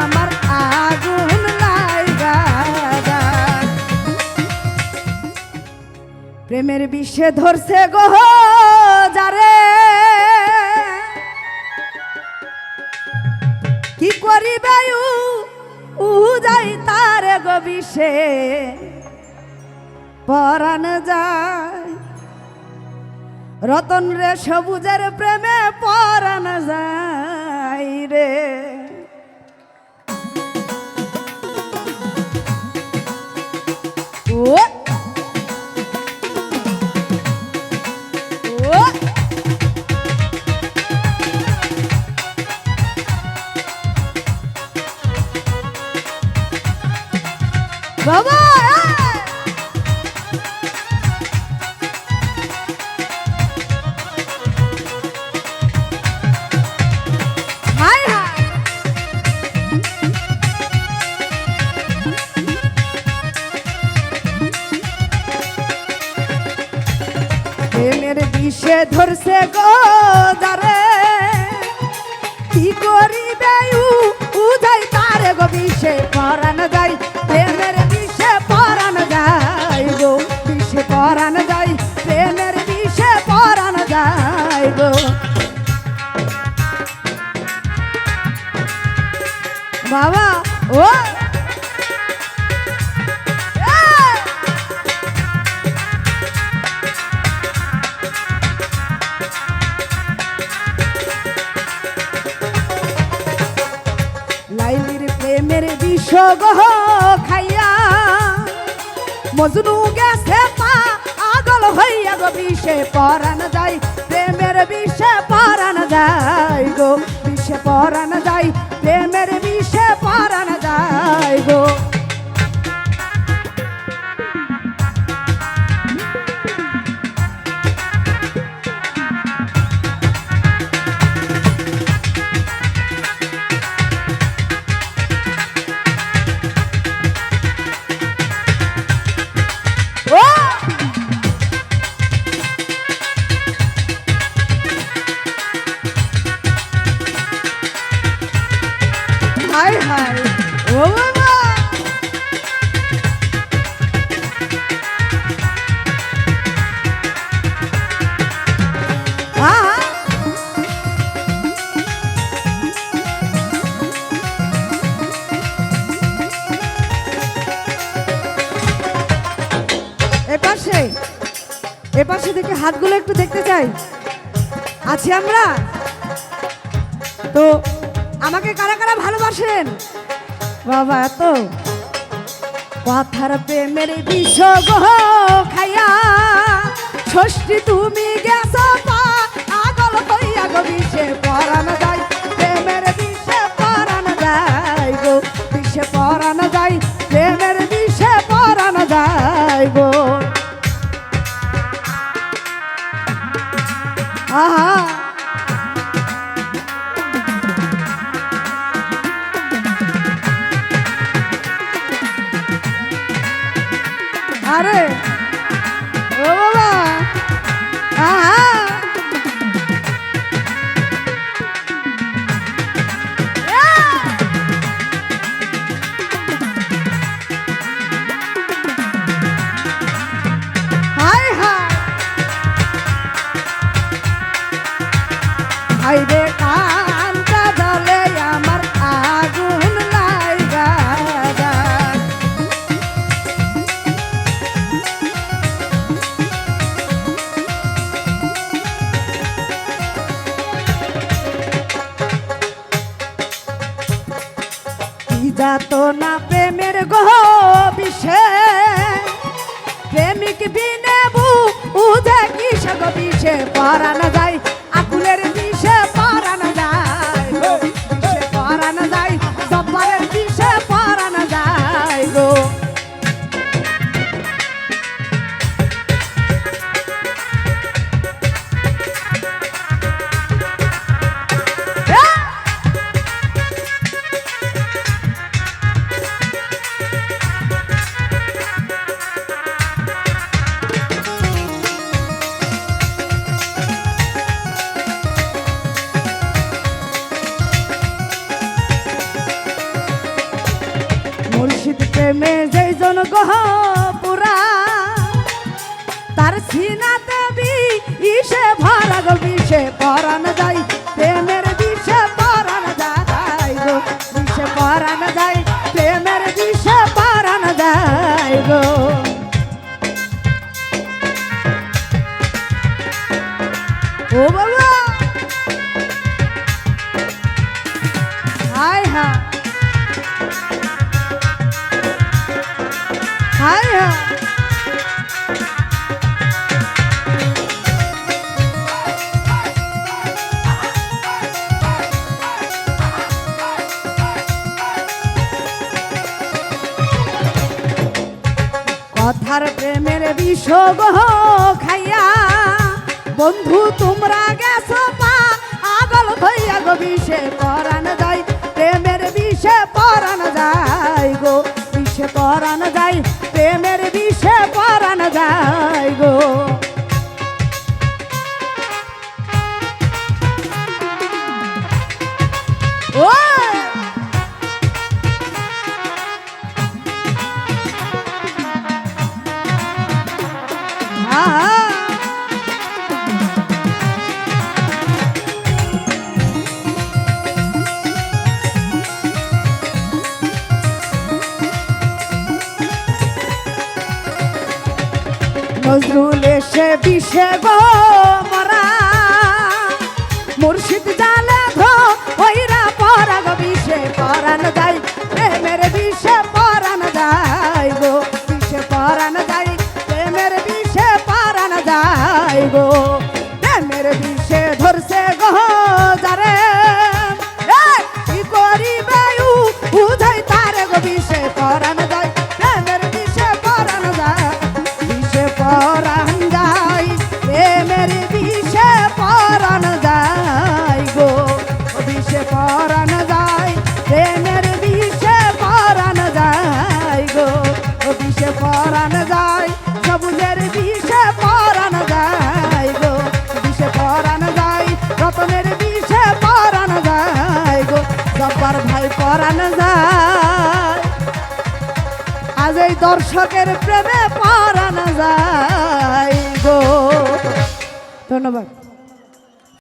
আমার আগুন প্রেমের বিশ্বে ধরছে গো যারে। কি করিবে উহু যাই তার গো বিষে। পরাণ যায়। রতন রে সবুজের প্রেমে পর বাবা ধরছে গো দারে। মজনু গেছে পা, আগল হইয়া গো বিষে পরান যাই, প্রেমের বিষে পরান যাই গো, বিষে পরান যাই, প্রেমের বিষে গো এপাশে এপাশে দেখে হাতগুলো একটু দেখতে চাই। আছি আমরা? তো আমাকে কারা কারা ভালোবাসেন? বাবা, এত। কথার প্রেমের বিষ খাইয়া, ষষ্ঠী তুমি আহা আরে হাইরে কান্তা দলে আমার আগুন লাইগা যাত না প্রেমের গহ বিষে প্রেমিক বিনে বু উদে কি সগ বিষে পরান যায় প্রেমে যেই জন গহ পুরা, তার সিনাতে বি ইসে ভরা গো বিষে পরান যাই, প্রেমের বিষে পরান যায় গো, বিষে পরান যায় প্রেমের বিষে পরান যায় গো। ও বাবা কথার প্রেমের বিষ গহ খাইয়া বন্ধু, তোমরা গেছো পা, আগল হইয়া গো, বিষে পরান যাই প্রেমের বিষে পরান যাই গো, বিষে পরান নজরুল এসে বিষে গো মরা মুর্শিদ পরান যায়। আজ এই দর্শকের প্রেমে পড়ানো যায় গো। ধন্যবাদ।